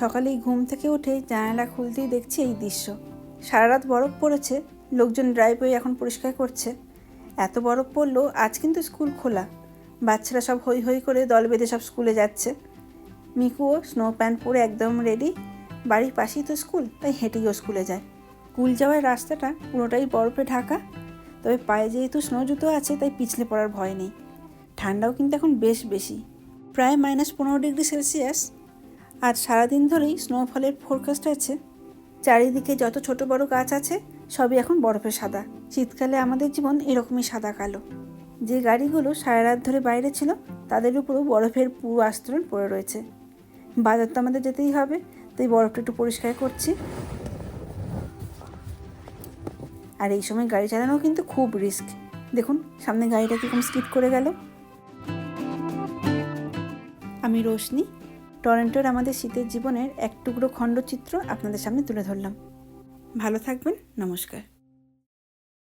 সকালেই ঘুম থেকে উঠে জানালা খুলতেই দেখছি এই দৃশ্য। সারা রাত বরফ পড়েছে, লোকজন ড্রাইভওয়ে এখন পরিষ্কার করছে। এত বরফ পড়ল, আজ কিন্তু স্কুল খোলা। বাচ্চারা সব হই হই করে দল বেঁধে সব স্কুলে যাচ্ছে। মিকুও স্নো প্যান্ট পরে একদম রেডি। বাড়ির পাশেই তো স্কুল, তাই হেঁটেই ও স্কুলে যায়। স্কুল যাওয়ার রাস্তাটা পুরোটাই বরফে ঢাকা। তবে পায়ে যেহেতু স্নো জুতো আছে, তাই পিছলে পড়ার ভয় নেই। ঠান্ডাও কিন্তু এখন বেশ বেশি। প্রায় মাইনাস পনেরো ডিগ্রি সেলসিয়াস। আর সারাদিন ধরেই স্নোফলের ফোরকাস্ট আছে। চারিদিকে যত ছোট বড় গাছ আছে, সবই এখন বরফে সাদা। শীতকালে আমাদের জীবন এরকমই সাদা কালো। যে গাড়িগুলো সারা রাত ধরে বাইরে ছিল, তাদের উপরও বরফের পুরো আস্তরণ পড়ে রয়েছে। বাজার তো আমাদের যেতেই হবে, তাই বরফটা একটু পরিষ্কার করছি। আর এই সময় গাড়ি চালানো কিন্তু খুব রিস্ক দেখুন, সামনে গাড়িটা কীরকম স্কিড করে গেল। আমি রোশনি টরেন্টোর আমাদের শীতের জীবনের এক টুকরো খণ্ডচিত্র আপনাদের সামনে তুলে ধরলাম। ভালো থাকবেন নমস্কার।